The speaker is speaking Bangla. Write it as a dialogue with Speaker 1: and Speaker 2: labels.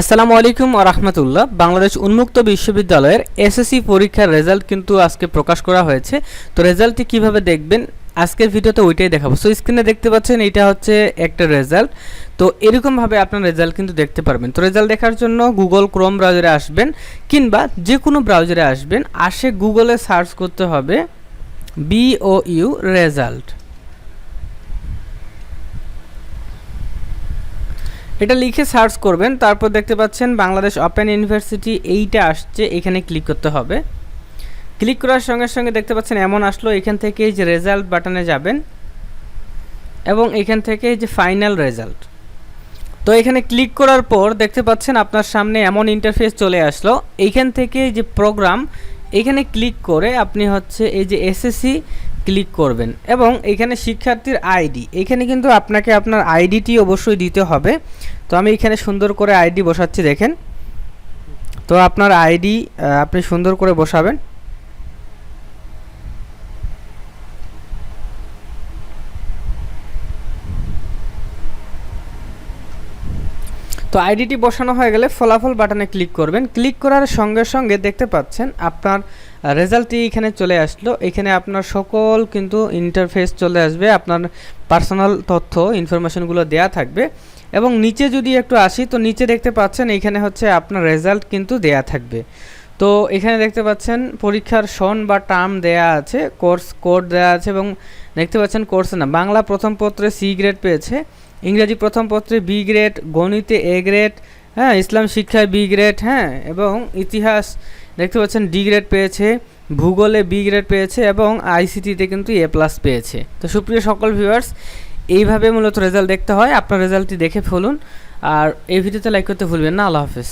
Speaker 1: আসসালামু আলাইকুম রহমতুল্লাহ। বাংলাদেশ উন্মুক্ত বিশ্ববিদ্যালয়ের এসএসসি পরীক্ষার রেজাল্ট কিন্তু আজকে প্রকাশ করা হয়েছে। তো রেজাল্টটি কীভাবে দেখবেন? আজকের ভিডিওতে ওইটাই দেখাবো। সো স্ক্রিনে দেখতে পাচ্ছেন, এটা হচ্ছে একটা রেজাল্ট। তো এরকমভাবে আপনার রেজাল্ট কিন্তু দেখতে পারবেন। তো রেজাল্ট দেখার জন্য গুগল ক্রোম ব্রাউজারে আসবেন, কিংবা যে কোনো ব্রাউজারে আসবেন, আসে গুগলে সার্চ করতে হবে বিও ইউ রেজাল্ট। এটা লিখে সার্চ করবেন, তারপর দেখতে পাচ্ছেন বাংলাদেশ ওপেন ইউনিভার্সিটি, এইটা আসছে, এখানে ক্লিক করতে হবে। ক্লিক করার সঙ্গে সঙ্গে দেখতে পাচ্ছেন এমন আসলো, এখান থেকে যে রেজাল্ট বাটনে যাবেন এবং এখান থেকে যে ফাইনাল রেজাল্ট। তো এখানে ক্লিক করার পর দেখতে পাচ্ছেন আপনার সামনে এমন ইন্টারফেস চলে আসলো, এইখান থেকে যে প্রোগ্রাম, এখানে ক্লিক করে আপনি হচ্ছে এই যে এসএসসি ক্লিক করবেন এবং এখানে শিক্ষার্থীর আইডি। এখানে কিন্তু আপনাকে আপনার আইডিটি অবশ্যই দিতে হবে। তো আমি এখানে সুন্দর করে আইডি বসাচ্ছি, দেখেন। তো আপনার আইডি আপনি সুন্দর করে বসাবেন। তো আইডিটি বসানো হয়ে গেলে ফলাফল বাটনে ক্লিক করবেন। ক্লিক করার সঙ্গে সঙ্গে দেখতে পাচ্ছেন আপনার রেজাল্টটি এখানে চলে আসলো। এখানে আপনার সকল কিন্তু ইন্টারফেস চলে আসবে। আপনার পার্সোনাল তথ্য ইনফরমেশনগুলো দেয়া থাকবে। এবং নিচে যদি একটু আসি, তো নিচে দেখতে পাচ্ছেন এখানে হচ্ছে আপনার রেজাল্ট কিন্তু দেয়া থাকবে। তো এখানে দেখতে পাচ্ছেন পরীক্ষার সন বা টার্ম দেয়া আছে, কোর্স কোড দেয়া আছে এবং দেখতে পাচ্ছেন কোর্স না, বাংলা প্রথম পত্রে সি গ্রেড পেয়েছে, ইংরেজি প্রথম পত্রে বি গ্রেড, গণিতে এ গ্রেড হ্যাঁ ইসলাম শিক্ষায় বি গ্রেড হ্যাঁ এবং ইতিহাস দেখতে পাচ্ছেন ডি গ্রেড পেয়েছে, ভূগোলে বি গ্রেড পেয়েছে এবং আইসিটিতে কিন্তু এ প্লাস পেয়েছে। তো সুপ্রিয় সকল ভিউয়ার্স, এইভাবে মূলত রেজাল্ট দেখতে হয়, আপনার রেজাল্টটি দেখে ফেলুন, আর এই ভিডিওতে লাইক করতে ভুলবেন না, আল্লাহ হাফেজ।